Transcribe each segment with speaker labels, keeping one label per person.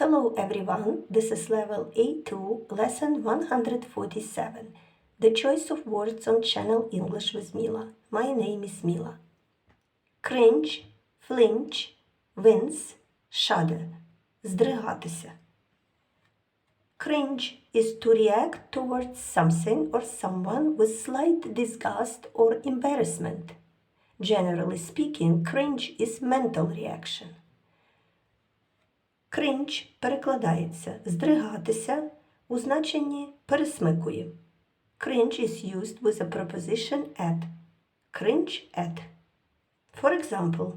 Speaker 1: Hello everyone, this is level A2, lesson 147. The choice of words on channel English with Mila. My name is Mila. Cringe, flinch, wince, shudder. Здригатися. Cringe is to react towards something or someone with slight disgust or embarrassment. Generally speaking, cringe is mental reaction. Кринж перекладається здригатися у значенні пересмикує. Cringe is used with a preposition at. Cringe at. For example,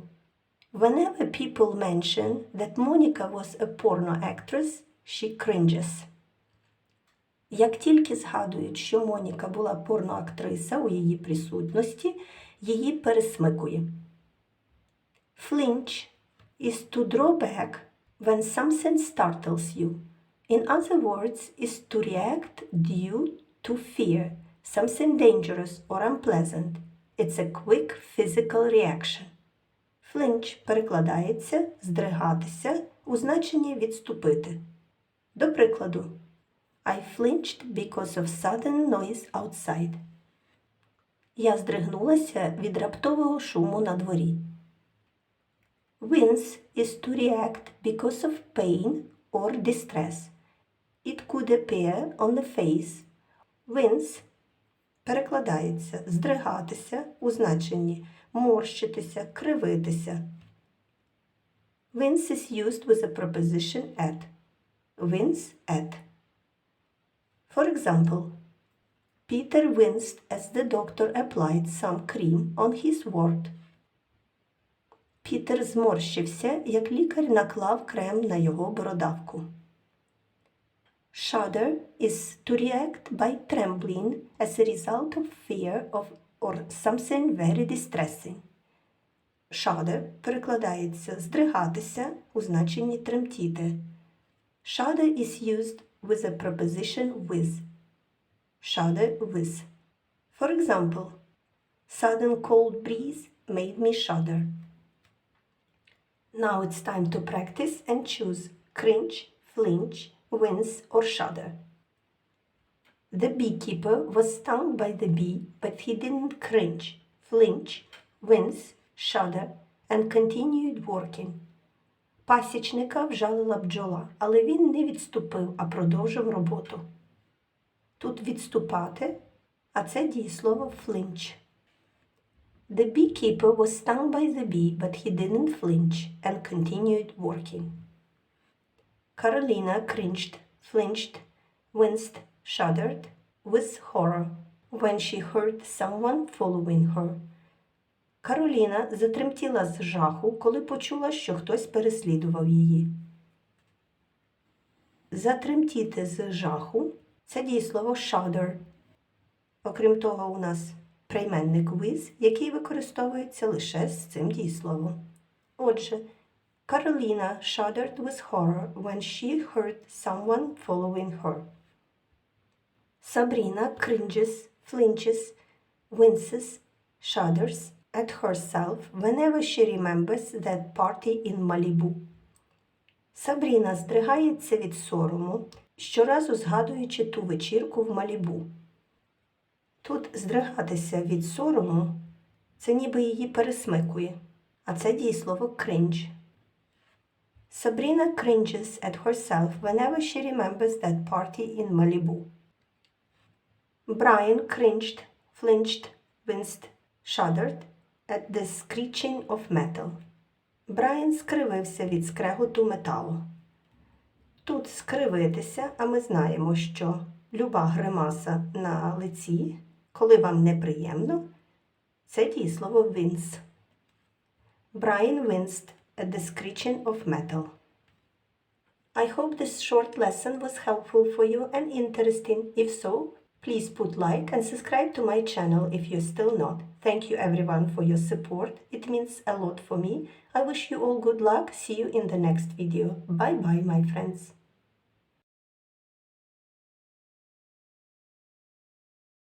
Speaker 1: whenever people mention that Monica was a porno actress, she cringes. Як тільки згадують, що Моніка була порноактриса у її присутності, її пересмикує. Flinch is to draw back when something startles you. In other words, is to react due to fear, something dangerous or unpleasant. It's a quick physical reaction. Flinch перекладається здригатися у значенні відступити. До прикладу, I flinched because of sudden noise outside. Я здригнулася від раптового шуму на дворі. Wince is to react because of pain or distress. It could appear on the face. Wince перекладається здригатися у значенні морщитися, кривитися. Wince is used with a preposition at. Wince at. For example, Peter winced as the doctor applied some cream on his wart. Пітер зморщився, як лікар наклав крем на його бородавку. Shudder is to react by trembling as a result of fear of or something very distressing. Shudder перекладається здригатися у значенні тремтіти. Shudder is used with a preposition with. Shudder with. For example, sudden cold breeze made me shudder. Now it's time to practice and choose cringe, flinch, wince, or shudder. The beekeeper was stung by the bee, but he didn't cringe, flinch, wince, shudder, and continued working. Пасічника вжалила бджола, але він не відступив, а продовжив роботу. Тут відступати, а це дієслово flinch. The beekeeper was stung by the bee, but he didn't flinch and continued working. Carolina cringed, flinched, winced, shuddered with horror when she heard someone following her. Кароліна затремтіла з жаху, коли почула, що хтось переслідував її. Затремтіти з жаху це дієслово shudder. Окрім того, у нас прийменник with, який використовується лише з цим дієсловом. Отже, Carolina shuddered with horror when she heard someone following her. Sabrina cringes, flinches, winces, shudders at herself whenever she remembers that party in Malibu. Сабріна здригається від сорому, щоразу згадуючи ту вечірку в Малібу. Тут здригатися від сорому це ніби її пересмикує, а це дієслово cringe. Sabrina cringes at herself whenever she remembers that party in Malibu. Brian cringed, flinched, winced, shuddered at the screeching of metal. Брайан скривився від скреготу металу. Тут скривитися, а ми знаємо, що люба гримаса на лиці, коли вам неприємно, це дієслово wince. Brian winced at the screeching of metal. I hope this short lesson was helpful for you and interesting. If so, please put like and subscribe to my channel if you're still not. Thank you everyone for your support. It means a lot for me. I wish you all good luck. See you in the next video. Bye bye, my friends.